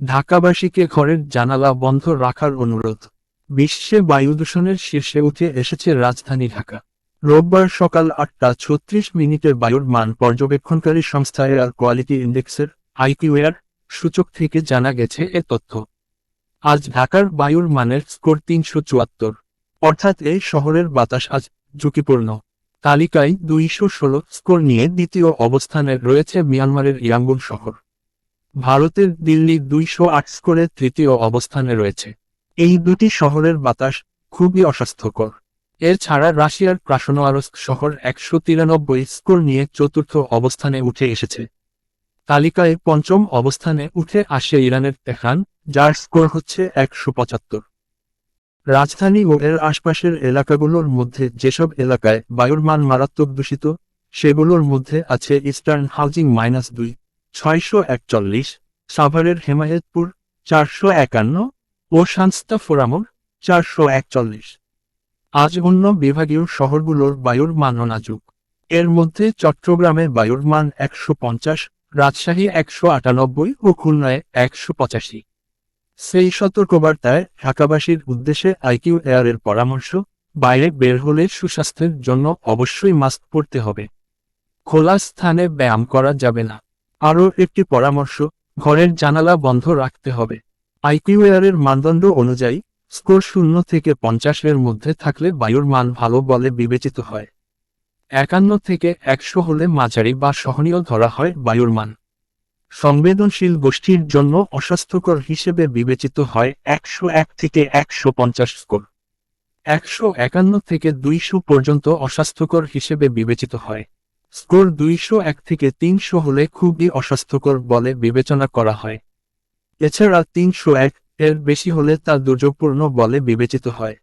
ঢাকাবাসীকে ঘরের জানালা বন্ধ রাখার অনুরোধ। বিশ্বে বায়ু দূষণের শীর্ষে উঠে এসেছে রাজধানী ঢাকা। রোববার সকাল আটটা ছত্রিশ মিনিটের বায়ুর মান পর্যবেক্ষণকারী সংস্থা এয়ার কোয়ালিটি ইন্ডেক্সের আইকিউএয়ার সূচক থেকে জানা গেছে এ তথ্য। আজ ঢাকার বায়ুর মানের স্কোর তিনশো চুয়াত্তর। অর্থাৎ এই শহরের বাতাস আজ ঝুঁকিপূর্ণ। তালিকায় দুইশো ষোলো স্কোর নিয়ে দ্বিতীয় অবস্থানে রয়েছে মিয়ানমারের ইয়াঙ্গুন শহর। ভারতের দিল্লি দুইশো আট স্কোরে তৃতীয় অবস্থানে রয়েছে। এই দুটি শহরের বাতাস খুবই অস্বাস্থ্যকর। এছাড়া রাশিয়ার ক্রাসনোয়ারস্ক শহর একশো তিরানব্বই স্কোর নিয়ে চতুর্থ অবস্থানে উঠে এসেছে। তালিকায় পঞ্চম অবস্থানে উঠে আসে ইরানের তেহরান, যার স্কোর হচ্ছে একশো পঁচাত্তর। রাজধানী ও এর আশপাশের এলাকাগুলোর মধ্যে যেসব এলাকায় বায়ুর মান মারাত্মক দূষিত, সেগুলোর মধ্যে আছে ইস্টার্ন হাউজিং মাইনাস দুই। ছয়শো একচল্লিশ, সাভারের হেমায়েতপুর, চারশো একান্ন ও সানস্তা ফোরামর, চারশো একচল্লিশ। আজ অন্য বিভাগীয় শহরগুলোর বায়ুর মানও নাজুক এর মধ্যে চট্টগ্রামে বায়ুর মান একশো পঞ্চাশ, রাজশাহী একশো আটানব্বই ও খুলনায় একশো পঁচাশি। সেই সতর্কবার্তায় ঢাকাবাসীর উদ্দেশ্যে আইকিউ এয়ারের পরামর্শ, বাইরে বের হলে সুস্বাস্থ্যের জন্য অবশ্যই মাস্ক পরতে হবে। খোলা স্থানে ব্যায়াম করা যাবে না। আরও একটি পরামর্শ, ঘরের জানালা বন্ধ রাখতে হবে। আইকিউ এয়ারের মানদণ্ড অনুযায়ী, স্কোর শূন্য থেকে পঞ্চাশের মধ্যে থাকলে বায়ুর মান ভালো বলে বিবেচিত হয়। একান্ন থেকে একশো হলে মাঝারি বা সহনীয় ধরা হয় বায়ুর মান। সংবেদনশীল গোষ্ঠীর জন্য অস্বাস্থ্যকর হিসেবে বিবেচিত হয় একশো এক থেকে একশো পঞ্চাশ স্কোর। একশো একান্ন থেকে দুইশো পর্যন্ত অস্বাস্থ্যকর হিসেবে বিবেচিত হয়। স্কোর দুইশো এক থেকে তিনশো হলে খুবই অস্বাস্থ্যকর বলে বিবেচনা করা হয়। এছাড়া তিনশো এক এর বেশি হলে তা দুর্যোগপূর্ণ বলে বিবেচিত হয়।